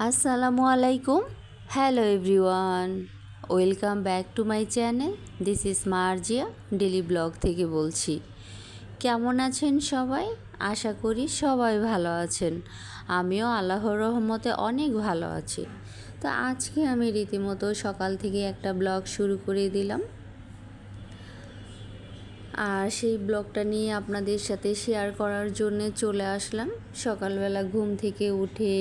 আসসালামু আলাইকুম। Hello everyone welcome back to my channel this is Marzia daily blog থেকে বলছি। কেমন আছেন সবাই? আশা করি সবাই ভালো আছেন। আমিও আল্লাহর রহমতে অনেক ভালো আছি। তো আজকে আমি রীতিমতো সকাল থেকে একটা ব্লগ শুরু করে দিলাম। আর সেই ব্লগটা নিয়ে আপনাদের সাথে শেয়ার করার জন্যে চলে আসলাম। সকালবেলা ঘুম থেকে উঠে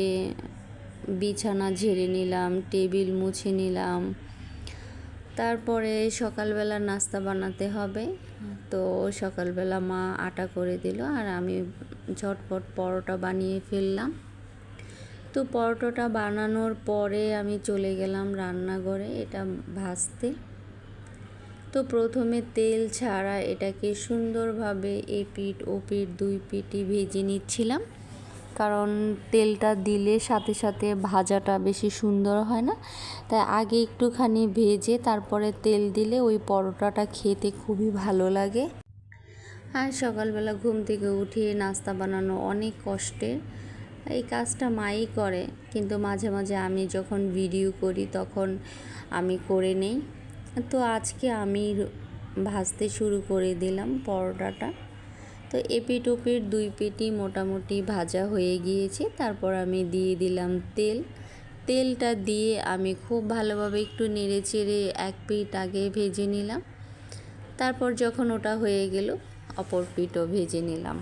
বিছানা ঝেড়ে নিলাম, টেবিল মুছে নিলাম। তারপরে সকালবেলা নাস্তা বানাতে হবে। তো সকালবেলা মা আটা করে দিল আর আমি ঝটপট পরোটা বানিয়ে ফেললাম। তো পরোটাটা বানানোর পরে আমি চলে গেলাম রান্নাঘরে এটা ভাজতে। তো প্রথমে তেল ছাড়া এটাকে সুন্দরভাবে এ এপিট ওপিট দুই পিটি ভেজে নিচ্ছিলাম। কারণ তেলটা দিলে সাথে সাথে ভাজাটা বেশি সুন্দর হয় না। তাই আগে একটুখানি ভেজে তারপরে তেল দিলে ওই পরোটাটা খেতে খুবই ভালো লাগে। আর সকালবেলা ঘুম থেকে উঠিয়ে নাস্তা বানানো অনেক কষ্টের। এই কাজটা মাই করে, কিন্তু মাঝে মাঝে আমি যখন ভিডিও করি তখন আমি করে নেই। তো আজকে আমি ভাজতে শুরু করে দিলাম পরোটাটা। তো এপিট ওপিট দুই পেটি মোটামুটি ভাজা হয়ে গিয়েছে। তারপর আমি দিয়ে দিলাম তেল। তেলটা দিয়ে আমি খুব ভালোভাবে একটু নেড়ে চেড়ে এক পিঠ আগে ভেজে নিলাম। তারপর যখন ওটা হয়ে গেল, অপর পিঠও ভেজে নিলাম।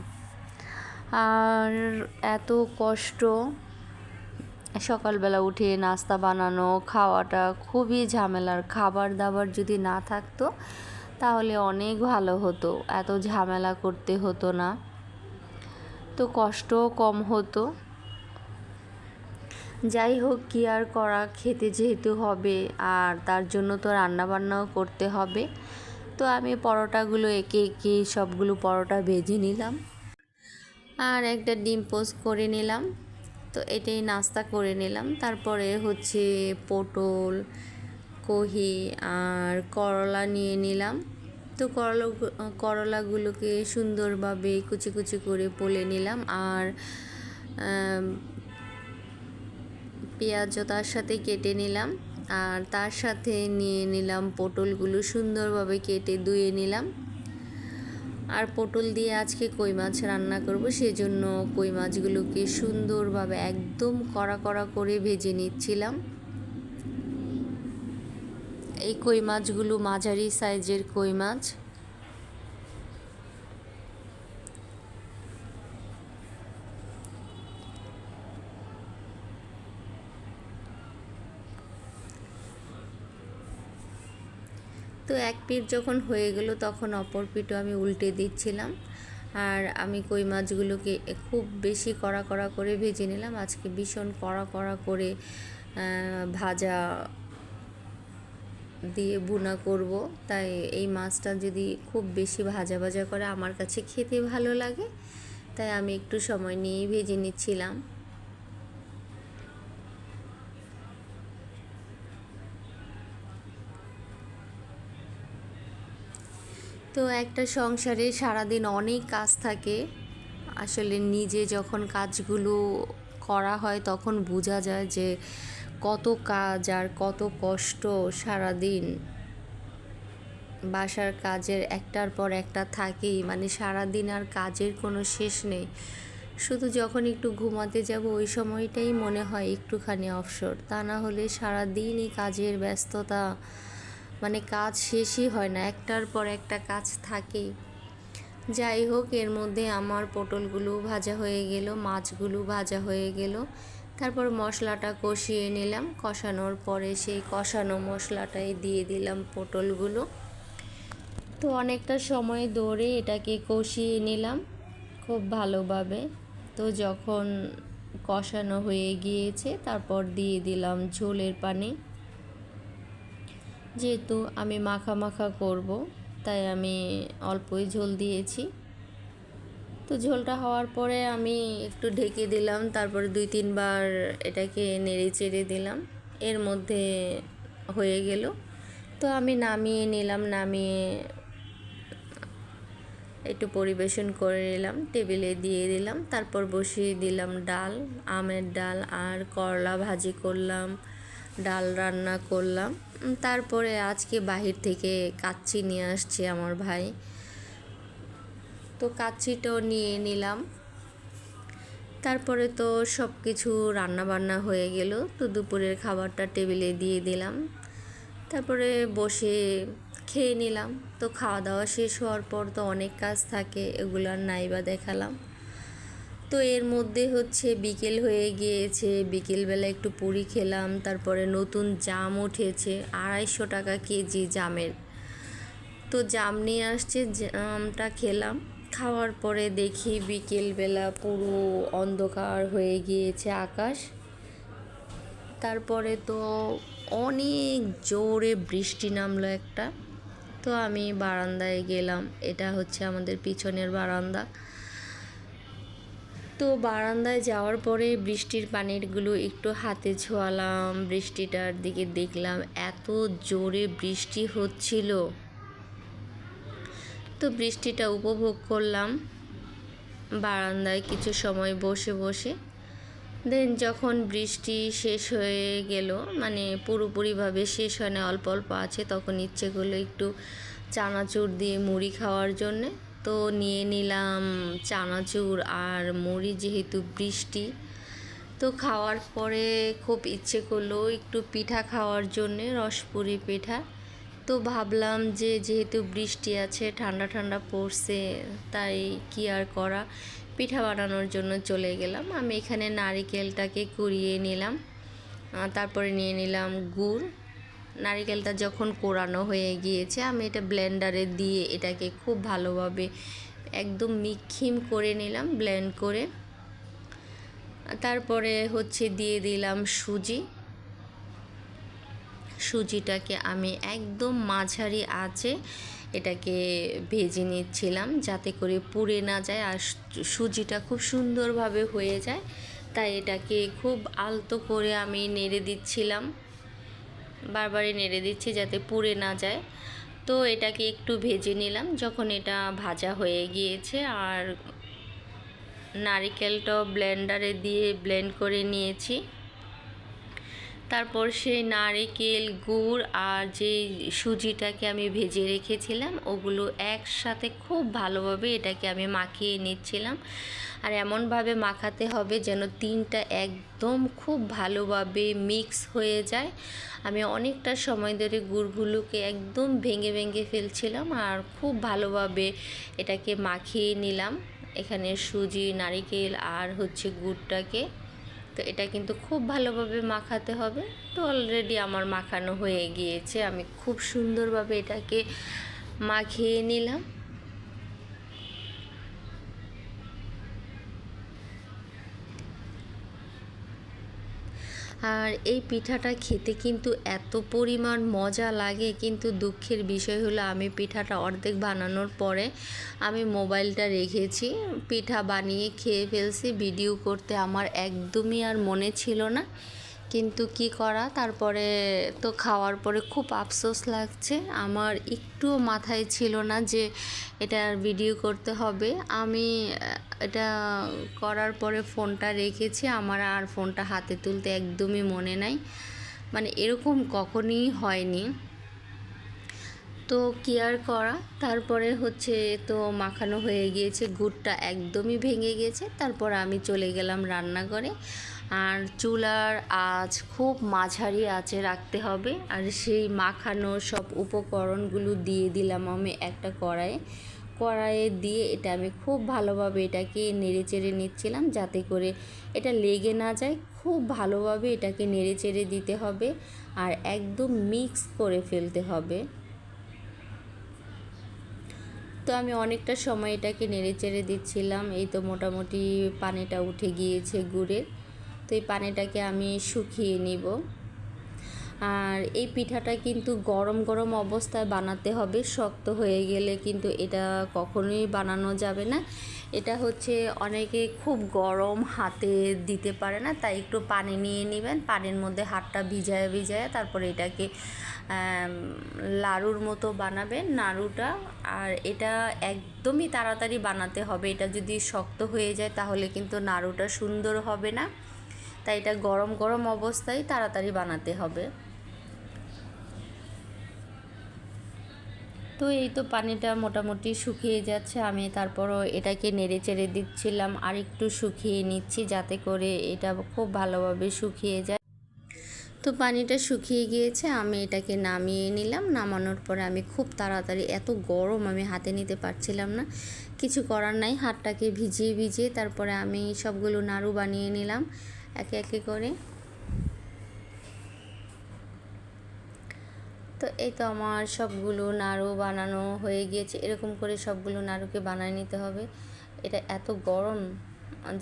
আর এত কষ্ট, সকালবেলা উঠে নাস্তা বানানো, খাওয়াটা খুবই ঝামেলার। খাবার দাবার যদি না থাকতো তাহলে অনেক ভালো হতো, এত ঝামেলা করতে হতো না। তো কষ্টও কম হতো। যাই হোক, কি আর করা, খেতে যেহেতু হবে, আর তার জন্য তো রান্নাবান্নাও করতে হবে। তো আমি পরোটাগুলো একে একে সবগুলো পরোটা ভেজে নিলাম। আর একটা ডিম পোস্ট করে নিলাম। তো এটাই নাস্তা করে নিলাম। তারপরে হচ্ছে পটল কহি আর করলা নিয়ে নিলাম। তো করলা, করলাগুলোকে সুন্দরভাবে কুচি কুচি করে পলে নিলাম আর পেঁয়াজও তার সাথে কেটে নিলাম আর তার সাথে নিয়ে নিলাম পটলগুলো সুন্দরভাবে কেটে ধুয়ে নিলাম। আর পটল দিয়ে আজকে কই মাছ রান্না করব সেজন্য কই মাছগুলোকে সুন্দরভাবে একদম কড়া কড়া করে ভেজে নিচ্ছিলাম। এই কই মাছগুলো মাঝারি সাইজের কই মাছ? তো এক পিঠ যখন হয়ে গেল, তখন অপর পিঠও আমি উল্টে দিচ্ছিলাম। আর আমি কই মাছগুলোকে খুব বেশি কড়া কড়া করে ভেজে নিলাম। আজকে ভীষণ কড়া কড়া করে ভাজা দিয়ে বুনা করব। তাই এই মাছটা যদি খুব বেশি ভাজা ভাজা করে আমার কাছে খেতে ভালো লাগে, তাই আমি একটু সময় নিয়েই ভেজে নিচ্ছিলাম। তো একটা সংসারে সারাদিন অনেক কাজ থাকে। আসলে নিজে যখন কাজগুলো করা হয় তখন বোঝা যায় যে কত কাজ আর কত কষ্ট সারাদিন। বাসার কাজের একটার পর একটা থাকেই মানে সারাদিন আর কাজের কোনো শেষ নেই। শুধু যখন একটু ঘুমাতে যাব, ওই সময়টাই মনে হয় একটুখানি অবসর। তা না হলে সারাদিনই কাজের ব্যস্ততা মানে কাজ শেষই হয় না, একটার পর একটা কাজ থাকেই। যাই হোক, এর মধ্যে আমার পটলগুলো ভাজা হয়ে গেল মাছগুলো ভাজা হয়ে গেল। তারপর মশলাটা কষিয়ে নিলাম। কষানোর পরে সেই কষানো মশলাটাই দিয়ে দিলাম পটলগুলো। তো অনেকটা সময় ধরে এটাকে কষিয়ে নিলাম খুব ভালোভাবে। তো যখন কষানো হয়ে গিয়েছে, তারপর দিয়ে দিলাম ঝোলের পানি। যেহেতু আমি মাখা মাখা করব, তাই আমি অল্পই ঝোল দিয়েছি। তো ঝোলটা হওয়ার পরে আমি একটু ঢেকে দিলাম, তারপরে দুই তিনবার এটাকে নেড়ে চেড়ে দিলাম, এর মধ্যে হয়ে গেল। তো আমি নামিয়ে নিলাম, নামিয়ে একটু পরিবেশন করে নিলাম, টেবিলে দিয়ে দিলাম, তারপর বসিয়ে দিলাম ডাল, আমের ডাল আর করলা ভাজি করলাম, ডাল রান্না করলাম। তারপরে আজকে বাহির থেকে কাচ্চি নিয়ে আসছে আমার ভাই। তো কাচ্চিটাও নিয়ে নিলাম। তারপরে তো সব কিছু রান্না বান্না হয়ে গেল। তো দুপুরের খাবারটা টেবিলে দিয়ে দিলাম। তারপরে বসে খেয়ে নিলাম। তো খাওয়া দাওয়া শেষ হওয়ার পর তো অনেক কাজ থাকে, এগুলো আর নাই বা দেখালাম। তো এর মধ্যে হচ্ছে বিকেল হয়ে গিয়েছে। বিকেলবেলা একটু পুরি খেলাম। তারপরে নতুন জাম উঠেছে, আড়াইশো টাকা কেজি জামের। তো জাম নিয়ে আসছে, জামটা খেলাম। খাওয়ার পরে দেখি বিকেলবেলা পুরো অন্ধকার হয়ে গিয়েছে আকাশ। তারপরে তো অনেক জোরে বৃষ্টি নামলো একটা। তো আমি বারান্দায় গেলাম, এটা হচ্ছে আমাদের পিছনের বারান্দা। তো বারান্দায় যাওয়ার পরে বৃষ্টির পানিগুলো একটু হাতে ছোঁয়ালাম, বৃষ্টিটার দিকে দেখলাম, এত জোরে বৃষ্টি হচ্ছিল। তো বৃষ্টিটা উপভোগ করলাম। বারান্দায় কিছু সময় বসে বসে। দেন যখন বৃষ্টি শেষ হয়ে গেল মানে পুরোপুরিভাবে শেষ হয় না, অল্প অল্প আছে, তখন ইচ্ছে করল একটু চানাচুর দিয়ে মুড়ি খাওয়ার জন্যে। তো নিয়ে নিলাম চানাচুর আর মুড়ি যেহেতু বৃষ্টি। তো খাওয়ার পরে খুব ইচ্ছে করল একটু পিঠা খাওয়ার জন্যে, রসপুরি পিঠা। তো ভাবলাম যে যেহেতু বৃষ্টি আছে, ঠান্ডা ঠান্ডা পড়ছে, তাই কি আর করা? পিঠা বানানোর জন্য চলে গেলাম। আমি এখানে নারিকেলটাকে কুড়িয়ে নিলাম। তারপরে নিয়ে নিলাম গুড়। নারিকেলটা যখন কোরানো হয়ে গিয়েছে, আমি এটা ব্লেন্ডারে দিয়ে এটাকে খুব ভালোভাবে একদম মিক্ষিম করে নিলাম, ব্লেন্ড করে। তারপরে হচ্ছে দিয়ে দিলাম সুজি। সুজিটাকে আমি একদম মাঝারি আঁচে এটাকে ভেজে নিচ্ছিলাম যাতে করে পুড়ে না যায় আর সুজিটা খুব সুন্দরভাবে হয়ে যায়। তাই এটাকে খুব আলতো করে আমি নেড়ে দিচ্ছিলাম। বারবারই নেড়ে দিচ্ছি যাতে পুড়ে না যায়। তো এটাকে একটু ভেজে নিলাম যখন এটা ভাজা হয়ে গিয়েছে আর নারিকেলটাও ব্লেন্ডারে দিয়ে ব্লেন্ড করে নিয়েছি। তারপর সেই নারকেল গুড় আর যে সুজিটাকে আমি ভেজে রেখেছিলাম, ওগুলো একসাথে খুব ভালোভাবে এটাকে আমি মাখিয়ে নিচ্ছিলাম। আর এমনভাবে মাখাতে হবে যেন তিনটা একদম খুব ভালোভাবে মিক্স হয়ে যায়। আমি অনেকটা সময় ধরে গুড়গুলোকে একদম ভেঙে ভেঙে ফেলছিলাম আর খুব ভালোভাবে এটাকে মাখিয়ে নিলাম। এখানে সুজি, নারিকেল আর হচ্ছে গুড়টাকে। তো এটা কিন্তু খুব ভালোভাবে মাখাতে হবে। তো অলরেডি আমার মাখানো হয়ে গিয়েছে। আমি খুব সুন্দরভাবে এটাকে মাখিয়ে নিলাম। আর এই পিঠাটা খেতে কিন্তু এত পরিমাণ মজা লাগে, কিন্তু দুঃখের বিষয় হলো আমি পিঠাটা অর্ধেক বানানোর পরে আমি মোবাইলটা রেখেছি, পিঠা বানিয়ে খেয়ে ফেলছি, ভিডিও করতে আমার একদমই আর মনে ছিল না। কিন্তু কি করা? তারপরে তো খাওয়ার পরে খুব আফসোস লাগছে। আমার একটুও মাথায় ছিল না যে এটার ভিডিও করতে হবে। আমি এটা করার পরে ফোনটা রেখেছি। আমার আর ফোনটা হাতে তুলতে একদমই মনে নাই। মানে এরকম কখনই হয়নি। তো কি আর করা? তারপরে হচ্ছে তো মাখানো হয়ে গিয়েছে। গুড়টা একদমই ভেঙে গেছে। তারপর আমি চলে গেলাম রান্নাঘরে। আর চুলার আঁচ খুব মাঝারি আঁচে রাখতে হবে। আর সেই মাখানো সব উপকরণগুলো দিয়ে দিলাম আমি একটা কড়াইয়ে কড়াইয়ে দিয়ে এটা আমি খুব ভালোভাবে এটাকে নেড়ে চেড়ে নিচ্ছিলাম যাতে করে এটা লেগে না যায়। খুব ভালোভাবে এটাকে নেড়ে চেড়ে দিতে হবে আর একদম মিক্স করে ফেলতে হবে। তো আমি অনেকটা সময় এটাকে নেড়ে চেড়ে দিচ্ছিলাম। এই তো মোটামুটি পানিটা উঠে গিয়েছে গুড়ের। তো এই পানিটাকে আমি শুকিয়ে নিব। আর এই পিঠাটা কিন্তু গরম গরম অবস্থায় বানাতে হবে, শক্ত হয়ে গেলে কিন্তু এটা কখনোই বানানো যাবে না। এটা হচ্ছে অনেকে খুব গরম হাতে দিতে পারে না, তাই একটু পানি নিয়ে নেবেন, পানির মধ্যে হাতটা ভিজায় ভিজায় তারপরে এটাকে লাড়ুর মতো বানাবেন নাড়ুটা। আর এটা একদমই তাড়াতাড়ি বানাতে হবে, এটা যদি শক্ত হয়ে যায় তাহলে কিন্তু নাড়ুটা সুন্দর হবে না। তাই এটা গরম গরম অবস্থায় তাড়াতাড়ি বানাতে হবে। তো এই তো পানিটা মোটামুটি শুকিয়ে যাচ্ছে, আমি তারপরও এটাকে নেড়ে চেড়ে দিচ্ছিলাম, আর একটু শুকিয়ে নিচ্ছি যাতে করে এটা খুব ভালোভাবে শুকিয়ে যায়। তো পানিটা শুকিয়ে গিয়েছে, আমি এটাকে নামিয়ে নিলাম, নামানোর পরে আমি খুব তাড়াতাড়ি, এত গরম আমি হাতে নিতে পারছিলাম না, কিছু করার নাই, হাতটাকে ভিজিয়ে ভিজিয়ে তারপরে আমি সবগুলো নাড়ু বানিয়ে নিলাম। একে একে করে। তো এই তো আমার সবগুলো নাড়ু বানানো হয়ে গিয়েছে। এরকম করে সবগুলো নাড়ুকে বানিয়ে নিতে হবে। এটা এত গরম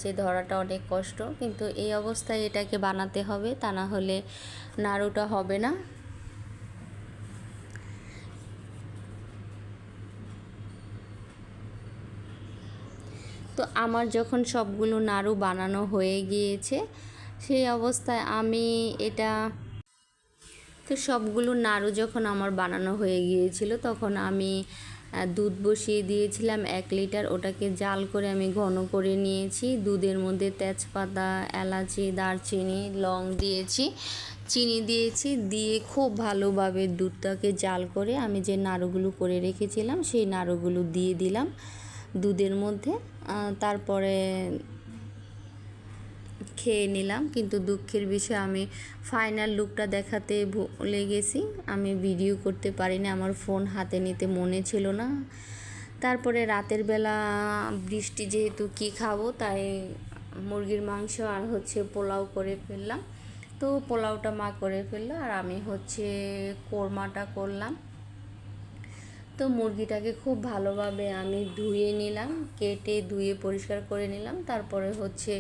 যে ধরাটা অনেক কষ্ট। কিন্তু এই অবস্থায় এটাকে বানাতে হবে। তা না হলে নাড়ুটা হবে না তো আমার যখন সবগুলো নাড়ু বানানো হয়ে গিয়েছে, সেই অবস্থায় আমি এটা তো সবগুলো নাড়ু যখন আমার বানানো হয়ে গিয়েছিল, তখন আমি দুধ বসিয়ে দিয়েছিলাম এক লিটার। ওটাকে জাল করে আমি ঘন করে নিয়েছি। দুধের মধ্যে তেজপাতা, এলাচি, দারচিনি, লং দিয়েছি, চিনি দিয়েছি, দিয়ে খুব ভালোভাবে দুধটাকে জাল করে আমি যে নাড়ুগুলো করে রেখেছিলাম, সেই নাড়ুগুলো দিয়ে দিলাম। দুধের মধ্যে তারপরে খেয়ে নিলাম। কিন্তু দুঃখের বিষয়, আমি ফাইনাল লুকটা দেখাতে ভুলে গেছি। আমি ভিডিও করতে পারিনি, আমার ফোন হাতে নিতে মনে ছিল না। তারপরে রাতের বেলা বৃষ্টি যেহেতু কি খাব, তাই মুরগির মাংস আর হচ্ছে পোলাও করে ফেললাম। তো পোলাওটা মা করে ফেলল, আর আমি হচ্ছে কোরমাটা করলাম। তো মুরগিটাকে খুব ভালোভাবে আমি ধুয়ে নিলাম, কেটে ধুয়ে পরিষ্কার করে নিলাম। তারপরে হচ্ছে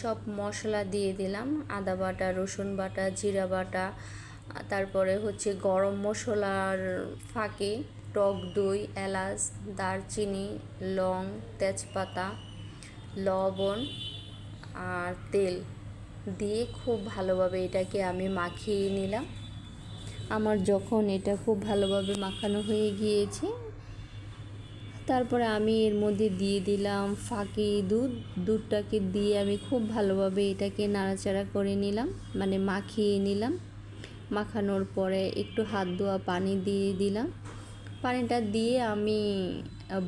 সব মশলা দিয়ে দিলাম, আদা বাটা, রসুন বাটা, জিরা বাটা, তারপরে হচ্ছে গরম মশলার ফাঁকে টক দই, এলাচ, দারচিনি, লং, তেজপাতা, লবণ আর তেল দিয়ে খুব ভালোভাবে এটাকে আমি মাখিয়ে নিলাম। আমার যখন এটা খুব ভালোভাবে মাখানো হয়ে গিয়েছে, তারপরে আমি এর মধ্যে দিয়ে দিলাম ফাঁকি দুধ। দুধটাকে দিয়ে আমি খুব ভালোভাবে এটাকে নাড়াচাড়া করে নিলাম মানে মাখিয়ে নিলাম। মাখানোর পরে একটু হাত ধোয়া পানি দিয়ে দিলাম। পানিটা দিয়ে আমি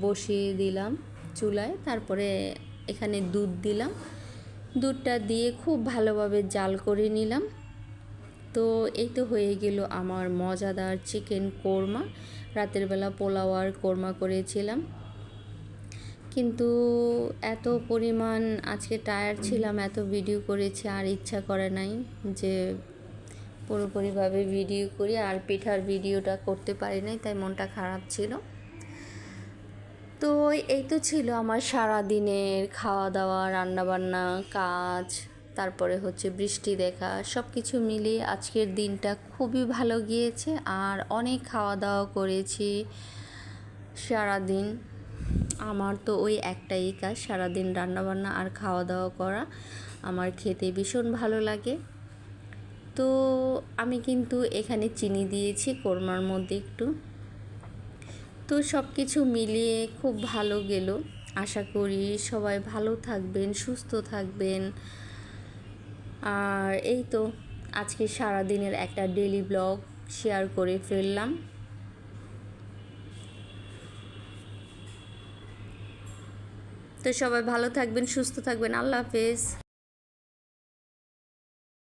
বসিয়ে দিলাম চুলায়, তারপরে এখানে দুধ দিলাম। দুধটা দিয়ে খুব ভালোভাবে জাল করে নিলাম। তো এই তো হয়ে গেল আমার মজাদার চিকেন কোরমা। রাতের বেলা পোলাও আর কোরমা করেছিলাম। কিন্তু এত পরিমাণ আজকে টায়ার্ড ছিলাম, এত ভিডিও করেছি, আর ইচ্ছা করে নাই যে পুরোপুরিভাবে ভিডিও করি, আর পিঠার ভিডিওটা করতে পারি নাই, তাই মনটা খারাপ ছিল। তো এই তো ছিল আমার সারা দিনের খাওয়া দাওয়া রান্নাবান্না, কাজ তারপরে হচ্ছে বৃষ্টি দেখা সব কিছু মিলিয়ে আজকের দিনটা খুবই ভালো গিয়েছে। আর অনেক খাওয়া দাওয়া করেছি সারাদিন। আমার তো ওই একটাই কাজ, সারাদিন রান্নাবান্না আর খাওয়া দাওয়া করা। আমার খেতে ভীষণ ভালো লাগে। তো আমি কিন্তু এখানে চিনি দিয়েছি, কোরমার মধ্যে একটু। তো সব কিছু মিলিয়ে খুব ভালো গেল। আশা করি সবাই ভালো থাকবেন, সুস্থ থাকবেন। আর এই তো আজকে সারা দিনের একটা ডেলি ব্লগ শেয়ার করে ফেললাম। তো সবাই ভালো থাকবেন, সুস্থ থাকবেন, আল্লাহ হাফেজ।